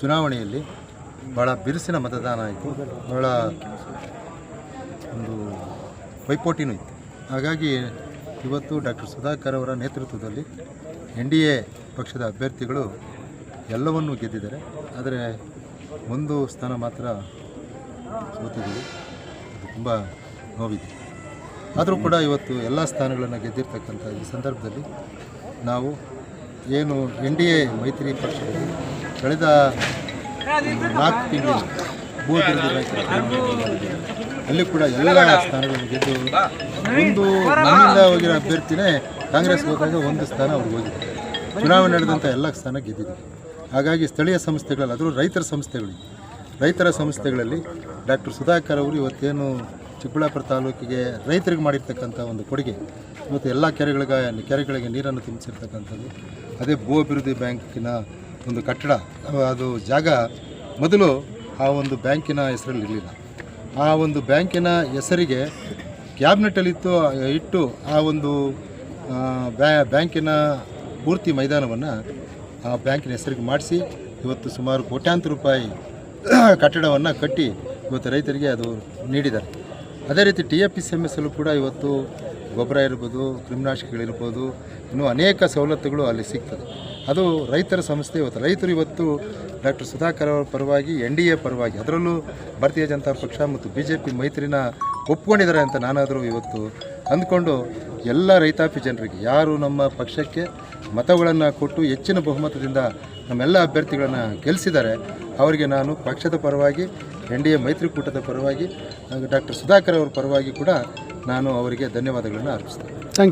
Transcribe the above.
ಚುನಾವಣೆಯಲ್ಲಿ ಭಾಳ ಬಿರುಸಿನ ಮತದಾನ ಆಯಿತು. ಭಾಳ ಒಂದು ಪೈಪೋಟಿನೂ ಇತ್ತು. ಹಾಗಾಗಿ ಇವತ್ತು ಡಾಕ್ಟರ್ ಸುಧಾಕರ್ ಅವರ ನೇತೃತ್ವದಲ್ಲಿ ಎನ್ ಡಿ ಎ ಪಕ್ಷದ ಅಭ್ಯರ್ಥಿಗಳು ಎಲ್ಲವನ್ನೂ ಗೆದ್ದಿದ್ದಾರೆ. ಆದರೆ ಒಂದು ಸ್ಥಾನ ಮಾತ್ರ ಸೋತಿದ್ದೀವಿ. ಅದು ತುಂಬ ನೋವಿದೆ. ಆದರೂ ಕೂಡ ಇವತ್ತು ಎಲ್ಲ ಸ್ಥಾನಗಳನ್ನು ಗೆದ್ದಿರ್ತಕ್ಕಂಥ ಈ ಸಂದರ್ಭದಲ್ಲಿ ನಾವು ಏನು ಎನ್ ಡಿ ಎ ಮೈತ್ರಿ ಪಕ್ಷದಲ್ಲಿ ಕಳೆದ ನಾಲ್ಕು ತಿಂಗಳು ರೈತರ ಅಲ್ಲಿ ಕೂಡ ಎಲ್ಲ ಸ್ಥಾನಗಳನ್ನು ಗೆದ್ದು ಒಂದು ನಮ್ಮಿಂದ ಹೋಗಿರೋ ಅಭ್ಯರ್ಥಿನೇ ಕಾಂಗ್ರೆಸ್ ಹೋದಾಗ ಒಂದು ಸ್ಥಾನ ಅವ್ರಿಗೆ ಹೋಗಿದೆ ಚುನಾವಣೆ ನಡೆದಂಥ ಎಲ್ಲ ಸ್ಥಾನ ಗೆದ್ದಿದ್ದೀವಿ ಹಾಗಾಗಿ ಸ್ಥಳೀಯ ಸಂಸ್ಥೆಗಳಲ್ಲಿ ಅದರಲ್ಲೂ ರೈತರ ಸಂಸ್ಥೆಗಳಿಗೆ, ರೈತರ ಸಂಸ್ಥೆಗಳಲ್ಲಿ ಡಾಕ್ಟರ್ ಸುಧಾಕರ್ ಅವರು ಇವತ್ತೇನು ಚಿಕ್ಕಬಳ್ಳಾಪುರ ತಾಲೂಕಿಗೆ ರೈತರಿಗೆ ಮಾಡಿರ್ತಕ್ಕಂಥ ಒಂದು ಕೊಡುಗೆ, ಇವತ್ತು ಎಲ್ಲ ಕೆರೆಗಳಿಗೆ ಕೆರೆಗಳಿಗೆ ನೀರನ್ನು ತುಂಬಿಸಿರ್ತಕ್ಕಂಥದ್ದು, ಅದೇ ಭೂ ಅಭಿವೃದ್ಧಿ ಬ್ಯಾಂಕಿನ ಒಂದು ಕಟ್ಟಡ, ಅದು ಜಾಗ ಮೊದಲು ಆ ಒಂದು ಬ್ಯಾಂಕಿನ ಹೆಸರಲ್ಲಿ ಇರಲಿಲ್ಲ. ಆ ಒಂದು ಬ್ಯಾಂಕಿನ ಹೆಸರಿಗೆ ಕ್ಯಾಬಿನೆಟಲ್ಲಿತ್ತು ಇಟ್ಟು ಆ ಒಂದು ಬ್ಯಾ- ಬ್ಯಾಂಕಿನ ಪೂರ್ತಿ ಮೈದಾನವನ್ನು ಆ ಬ್ಯಾಂಕಿನ ಹೆಸರಿಗೆ ಮಾಡಿಸಿ, ಇವತ್ತು ಸುಮಾರು ಕೋಟ್ಯಾಂತರ ರೂಪಾಯಿ ಕಟ್ಟಡವನ್ನು ಕಟ್ಟಿ ಇವತ್ತು ರೈತರಿಗೆ ಅದು ನೀಡಿದ್ದಾರೆ. ಅದೇ ರೀತಿ T F P C M S ಕೂಡ ಇವತ್ತು ಗೊಬ್ಬರ ಇರ್ಬೋದು, ಕ್ರಿಮಿನಾಶಕಗಳಿರ್ಬೋದು, ಇನ್ನೂ ಅನೇಕ ಸವಲತ್ತುಗಳು ಅಲ್ಲಿ ಸಿಗ್ತದೆ. ಅದು ರೈತರ ಸಂಸ್ಥೆ ಇವತ್ತು. ರೈತರು ಇವತ್ತು ಡಾಕ್ಟರ್ ಸುಧಾಕರ್ ಅವರ ಪರವಾಗಿ, ಎನ್ ಡಿ ಎ ಪರವಾಗಿ, ಅದರಲ್ಲೂ ಭಾರತೀಯ ಜನತಾ ಪಕ್ಷ ಮತ್ತು ಬಿ ಜೆ ಪಿ ಮೈತ್ರಿನ ಒಪ್ಕೊಂಡಿದ್ದಾರೆ ಅಂತ ನಾನಾದರೂ ಇವತ್ತು ಅಂದ್ಕೊಂಡು ಎಲ್ಲ ರೈತಾಪಿ ಜನರಿಗೆ, ಯಾರು ನಮ್ಮ ಪಕ್ಷಕ್ಕೆ ಮತಗಳನ್ನು ಕೊಟ್ಟು ಹೆಚ್ಚಿನ ಬಹುಮತದಿಂದ ನಮ್ಮೆಲ್ಲ ಅಭ್ಯರ್ಥಿಗಳನ್ನು ಗೆಲ್ಲಿಸಿದ್ದಾರೆ ಅವರಿಗೆ ನಾನು ಪಕ್ಷದ ಪರವಾಗಿ, ಎನ್ ಡಿ ಎ ಮೈತ್ರಿಕೂಟದ ಪರವಾಗಿ ಡಾಕ್ಟರ್ ಸುಧಾಕರ್ ಅವರ ಪರವಾಗಿ ಕೂಡ ನಾನು ಅವರಿಗೆ ಧನ್ಯವಾದಗಳನ್ನು ಅರ್ಪಿಸ್ತೇನೆ.